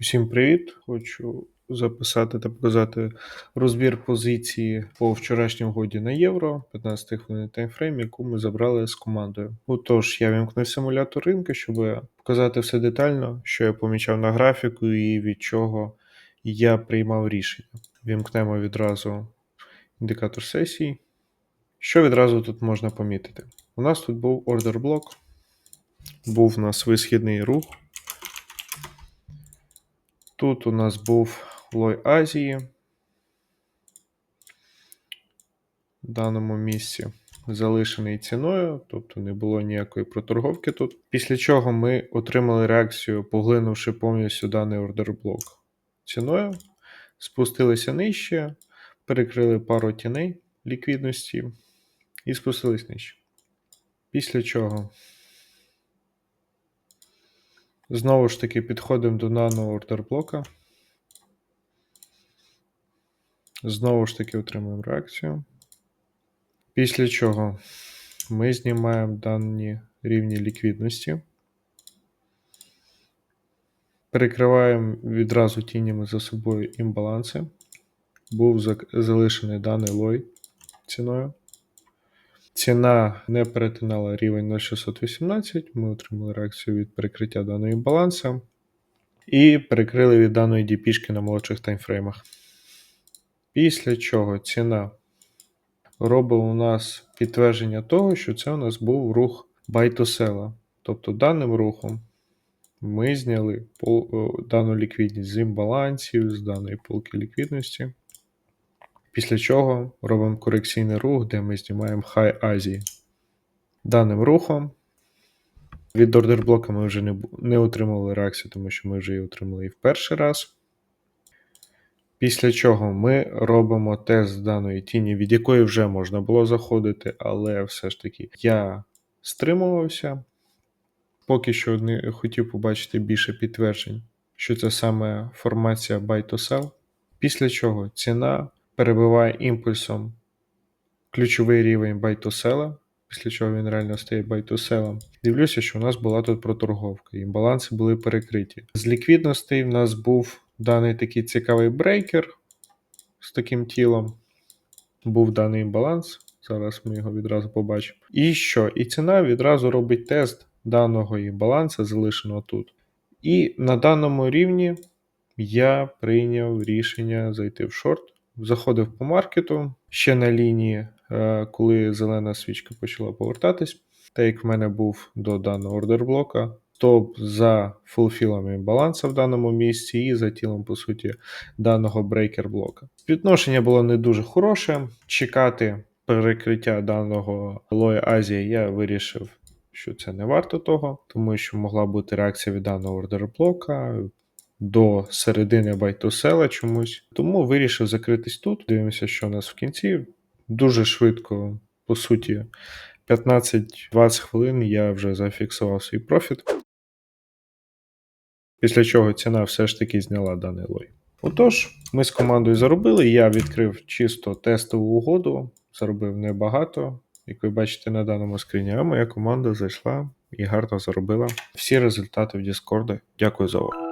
Всім привіт! Хочу записати та показати розбір позиції по вчорашньому годі на євро, 15 хвилин таймфрейм, яку ми забрали з командою. Отож, я вімкнув симулятор ринку, щоб показати все детально, що я помічав на графіку і від чого я приймав рішення. Вімкнемо відразу індикатор сесії. Що відразу тут можна помітити? У нас тут був ордер блок, був у нас висхідний рух. Тут у нас був лой Азії. В даному місці залишений ціною, тобто не було ніякої проторговки тут. Після чого ми отримали реакцію, поглинувши повністю даний ордерблок ціною, спустилися нижче, перекрили пару тіней ліквідності і спустились нижче. Після чого знову ж таки підходимо до даного ордерблока. Знову ж таки отримуємо реакцію. Після чого ми знімаємо дані рівні ліквідності, перекриваємо відразу тінями за собою імбаланси. Був залишений даний лой ціною. Ціна не перетинала рівень 0,618. Ми отримали реакцію від перекриття даної баланса. І перекрили від даної діпішки на молодших таймфреймах. Після чого ціна робить у нас підтвердження того, що це у нас був рух байтосела. Тобто даним рухом ми зняли дану ліквідність з імбалансів, з даної полки ліквідності. Після чого робимо корекційний рух, де ми знімаємо хай Азії. Даним рухом від ордерблока ми вже не не отримали реакцію, тому що ми вже її отримали і в перший раз. Після чого ми робимо тест даної тіні, від якої вже можна було заходити, але все ж таки я стримувався. Поки що не хотів побачити більше підтверджень, що це саме формація buy to sell. Після чого ціна перебиває імпульсом ключовий рівень to після чого він реально стає sell. Дивлюся, що у нас була тут проторговка, і баланси були перекриті. З ліквідностей в нас був даний такий цікавий брейкер з таким тілом. Був даний баланс. Зараз ми його відразу побачимо. І що? І ціна відразу робить тест даного балансу, залишеного тут. І на даному рівні я прийняв рішення зайти в шорт. Заходив по маркету ще на лінії, е, коли зелена свічка почала повертатись. Так як в мене був до даного ордерблока, стоп за фулфілами баланса в даному місці і за тілом, по суті, даного брейкер блока. Відношення було не дуже хороше. Чекати перекриття даного лоя Азії я вирішив, що це не варто того, тому що могла бути реакція від даного ордерблока. До середини байтусела чомусь. Тому вирішив закритись тут. Дивимося, що у нас в кінці. Дуже швидко, по суті, 15-20 хвилин я вже зафіксував свій профіт. Після чого ціна все ж таки зняла даний лой. Отож, ми з командою заробили. Я відкрив чисто тестову угоду, заробив небагато. Як ви бачите на даному скріні, а моя команда зайшла і гарно заробила всі результати в Discord. Дякую за увагу.